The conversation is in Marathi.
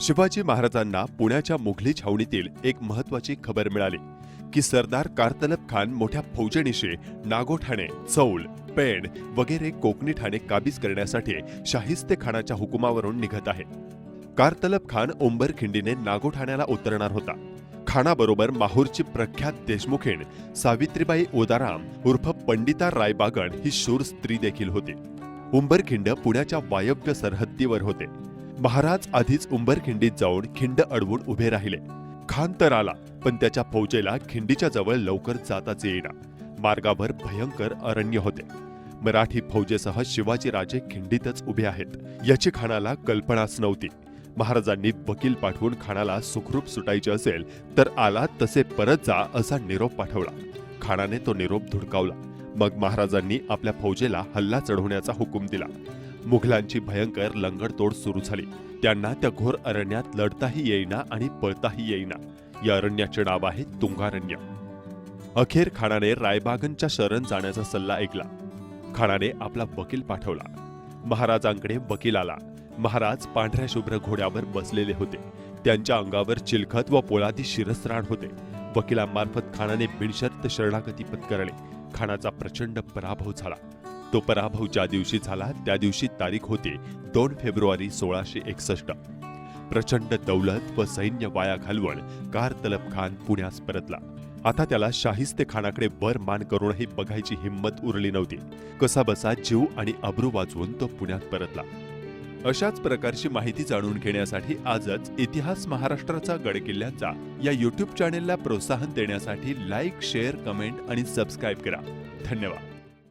शिवाजी महाराजांना पुण्याच्या मुघली छावणीतील एक महत्वाची खबर मिळाली की सरदार कारतलब खान मोठ्या फौजणीशी नागोठाणे चौल पेण वगैरे कोकणी ठाणे काबीज करण्यासाठी शाहिस्ते खानाच्या हुकुमावरून निघत आहे. कारतलब खान उंबरखिंडीने नागोठाण्याला उतरणार होता. खानाबरोबर माहूरची प्रख्यात देशमुखीण सावित्रीबाई ओदाराम उर्फ पंडिता रायबागण ही शूर स्त्री देखील होती. उंबरखिंड पुण्याच्या वायव्य सरहद्दीवर होते. महाराज आधीच उंबरखिंडीत जाऊन खिंड अडवून उभे राहिले. खान तर आला पण त्याच्या फौजेला खिंडीच्या जवळ लवकर जाताच येईना. मार्गावर भयंकर अरण्य होते. मराठी फौजेसह शिवाजी राजे खिंडीतच उभे आहेत. याची खानाला कल्पनाच नव्हती. महाराजांनी वकील पाठवून खानाला सुखरूप सुटायचे असेल तर आला तसे परत जा असा निरोप पाठवला. खानाने तो निरोप धुडकावला. मग महाराजांनी आपल्या फौजेला हल्ला चढवण्याचा हुकूम दिला. मुघलांची भयंकर लंगडतोड सुरू झाली. त्यांना त्या घोर अरण्यात लढताही येईना आणि पळताही येईना. या अरण्याचे नाव आहे तुंगारण्य. अखेर खानाने रायबागनच्या शरण जाण्याचा सल्ला ऐकला. खानाने आपला वकील पाठवला. महाराजांकडे वकील आला. महाराज पांढऱ्या शुभ्र घोड्यावर बसलेले होते. त्यांच्या अंगावर चिलखत व पोलादी शिरस्त्राण होते. वकिलांमार्फत खानाने बिनशर्त शरणागती पत्करले. खानाचा प्रचंड पराभव झाला. तो पराभव ज्या दिवशी झाला त्या दिवशी तारीख होती दोन फेब्रुवारी सोळाशे एकसष्ट. प्रचंड दौलत व सैन्य वाया घालवण कार तलब खान पुण्यास परतला. आता त्याला शाहिस्ते खानाकडे वर मान करूनही बघायची हिंमत उरली नव्हती. कसाबसा जीव आणि अब्रू वाचवून तो पुण्यात परतला. अशाच प्रकारची माहिती जाणून घेण्यासाठी आजच इतिहास महाराष्ट्राचा गडकिल्ल्यांचा या युट्यूब चॅनेलला प्रोत्साहन देण्यासाठी लाईक शेअर कमेंट आणि सबस्क्राईब करा. धन्यवाद.